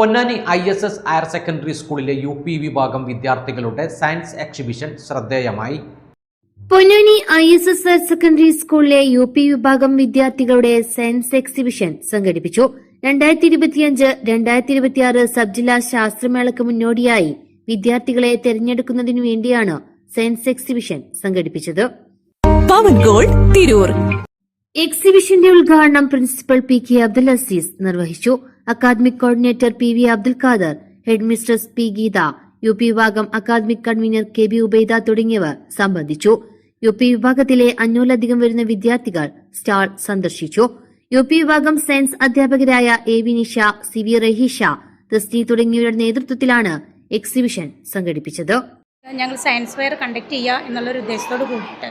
Ponnani I S S higher secondary സ്കൂളിലെ U P വിഭാഗം വിദ്യാർത്ഥികളുടെ സയൻസ് എക്സിബിഷൻ ശ്രദ്ധേയമായി. Ponnani I S S higher secondary സ്കൂളിലെ U P വിഭാഗം വിദ്യാർത്ഥികളുടെ സയൻസ് എക്സിബിഷൻ സംഘടിപ്പിച്ചു. രണ്ടായിരത്തി ഇരുപത്തിയഞ്ച് രണ്ടായിരത്തി ഇരുപത്തിയാറ് സബ് ജില്ലാ ശാസ്ത്രമേളയ്ക്ക് മുന്നോടിയായി വിദ്യാർത്ഥികളെ തെരഞ്ഞെടുക്കുന്നതിനു വേണ്ടിയാണ് സയൻസ് എക്സിബിഷൻ സംഘടിപ്പിച്ചത്. പവൻ ഗോൾഡ് തിരൂർ. എക്സിബിഷന്റെ ഉദ്ഘാടനം principal P K Abdul Aziz നിർവഹിച്ചു. Academic coordinator P V Abdul Khader head mistress P Geetha U P വിഭാഗം academic convener K B Ubaida തുടങ്ങിയവർ സംബന്ധിച്ചു. യു പി വിഭാഗത്തിലെ അഞ്ഞൂറിലധികം വരുന്ന വിദ്യാർത്ഥികൾ സ്റ്റാൾ സന്ദർശിച്ചു. യു പി വിഭാഗം സയൻസ് അധ്യാപകരായ A V Nisha C V Rahisha Tasni തുടങ്ങിയവരുടെ നേതൃത്വത്തിലാണ് എക്സിബിഷൻ സംഘടിപ്പിച്ചത്. ഞങ്ങൾ സയൻസ് ഫെയർ കണ്ടക്ട് ചെയ്യുക എന്നുള്ളൊരു ഉദ്ദേശത്തോട് കൂടിയിട്ട്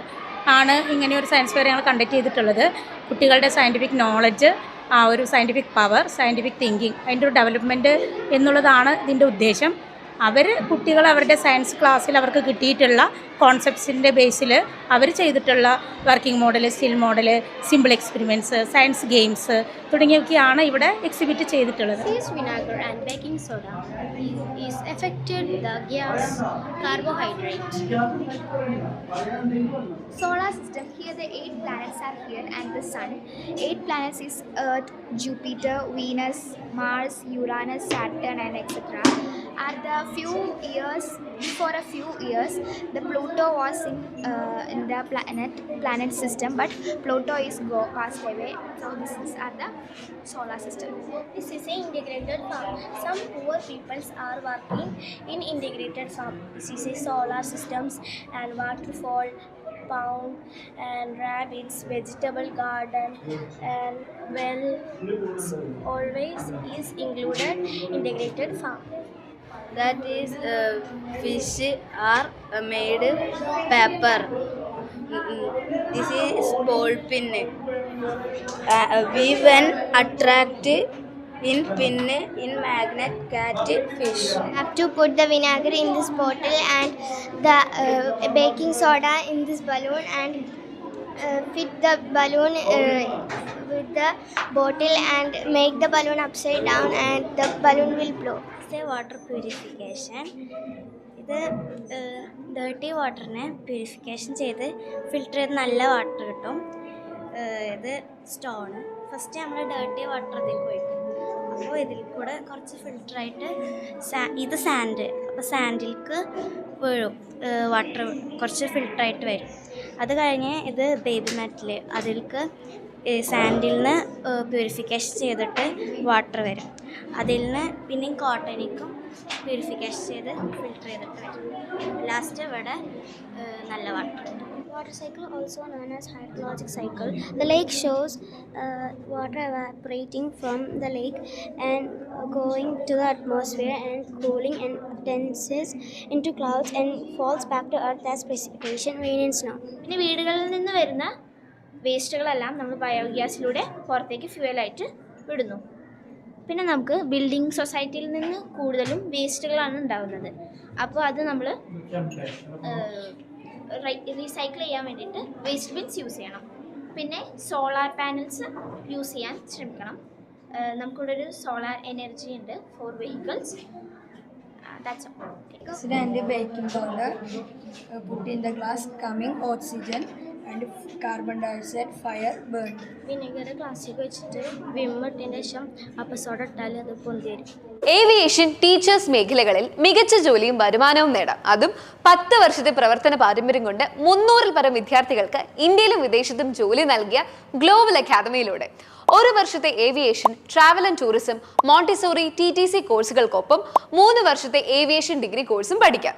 ആണ് ഇങ്ങനെ ഒരു സയൻസ് ഫെയർ ഞങ്ങൾ കണ്ടക്ട് ചെയ്തിട്ടുള്ളത്. കുട്ടികളുടെ സയന്റിഫിക് നോളജ് ആ ഒരു സയന്റിഫിക് പവർ സയന്റിഫിക് തിങ്കിങ് അതിന്റെ ഒരു ഡെവലപ്മെന്റ് എന്നുള്ളതാണ് ഇതിന്റെ ഉദ്ദേശം. അവർ കുട്ടികൾ അവരുടെ സയൻസ് ക്ലാസ്സിൽ അവർക്ക് കിട്ടിയിട്ടുള്ള കോൺസെപ്റ്റ്സിന്റെ ബേസിൽ അവർ ചെയ്തിട്ടുള്ള working model still model simple experiments science games തുടങ്ങിയൊക്കെയാണ് ഇവിടെ എക്സിബിറ്റ് ചെയ്തിട്ടുള്ളത്. Solar system here the eight planets are here and the sun. Eight planets is Earth, Jupiter, Venus, Mars, Uranus, Saturn and etc. Are the few years before a few years the Pluto was in uh, in the planet planet system but Pluto is go passed away. So this is are the solar system. This is a integrated farm. Some poor peoples are working in integrated farm. This is a solar systems and waterfall, pound and rabbits, vegetable garden and well always is included integrated farm. That is uh, fish are made paper this is ball pin. Uh, we when attract in pin in magnet catch fish. Have to put the vinegar in this bottle and the uh, baking soda in this balloon and uh, fit the balloon uh, with the bottle and make the balloon upside down and the balloon will blow. It's water purification. ഇത് dirty വാട്ടറിനെ purification ചെയ്ത് filter ചെയ്ത് നല്ല water കിട്ടും. ഇത് stone first നമ്മൾ dirty water ഇതിൽ ഒഴിക്കും അപ്പോൾ ഇതിൽ കൂടെ കുറച്ച് ഫിൽറ്ററായിട്ട് സാ ഇത് സാൻഡ് അപ്പോൾ സാൻഡിലേക്ക് വീഴും. വാട്ടർ കുറച്ച് ഫിൽറ്ററായിട്ട് വരും. അത് കഴിഞ്ഞ് ഇത് ബേബി മെറ്റൽ അതിൽക്ക് സാൻഡിൽ നിന്ന് പ്യൂരിഫിക്കേഷൻ ചെയ്തിട്ട് വാട്ടർ വരും. അതിൽ നിന്ന് പിന്നെയും കോട്ടണിക്കും പ്യൂരിഫിക്കേഷൻ ചെയ്ത് ഫിൽറ്റർ ചെയ്തിട്ട് വരും. ലാസ്റ്റ് ഇവിടെ നല്ല water Water cycle, also known as hydrologic cycle. The lake shows uh, water evaporating from the lake and uh, going to the atmosphere and cooling and condenses into clouds and falls back to earth as precipitation, rain and snow. പിന്നെ വീടുകളിൽ നിന്ന് വരുന്ന വേസ്റ്റുകളെല്ലാം നമ്മൾ ബയോഗ്യാസിലൂടെ പുറത്തേക്ക് ഫ്യൂവലായിട്ട് വിടുന്നു പിന്നെ നമുക്ക് building സൊസൈറ്റിയിൽ നിന്ന് കൂടുതലും വേസ്റ്റുകളാണ് ഉണ്ടാകുന്നത് അപ്പോൾ അത് നമ്മൾ റീസൈക്കിൾ ചെയ്യാൻ വേണ്ടിയിട്ട് വേസ്റ്റ് ബിൻസ് യൂസ് ചെയ്യണം. പിന്നെ സോളാർ പാനൽസ് യൂസ് ചെയ്യാൻ ശ്രമിക്കണം. നമുക്കിവിടെ ഒരു സോളാർ എനർജി ഉണ്ട് for vehicles and baking glass uh, put in carbon dioxide fire burn and carbon dioxide fire burn. Vinegar ഗ്ലാസ്സിലേക്ക് വെച്ചിട്ട് വിമ്മിട്ടതിന് ശേഷം അപ്പസോഡ ഇട്ടാൽ അത് പൊന്തി വരും ഏവിയേഷൻ ടീച്ചേഴ്സ് മേഖലകളിൽ മികച്ച ജോലിയും വരുമാനവും നേടാം. അതും പത്ത് വർഷത്തെ പ്രവർത്തന പാരമ്പര്യം കൊണ്ട് മുന്നൂറിൽ പരം വിദ്യാർത്ഥികൾക്ക് ഇന്ത്യയിലും വിദേശത്തും ജോലി നൽകിയ ഗ്ലോബൽ അക്കാദമിയിലൂടെ ഒരു വർഷത്തെ aviation travel and tourism Montessori T T C കോഴ്സുകൾക്കൊപ്പം മൂന്ന് വർഷത്തെ ഏവിയേഷൻ ഡിഗ്രി കോഴ്സും പഠിക്കാം.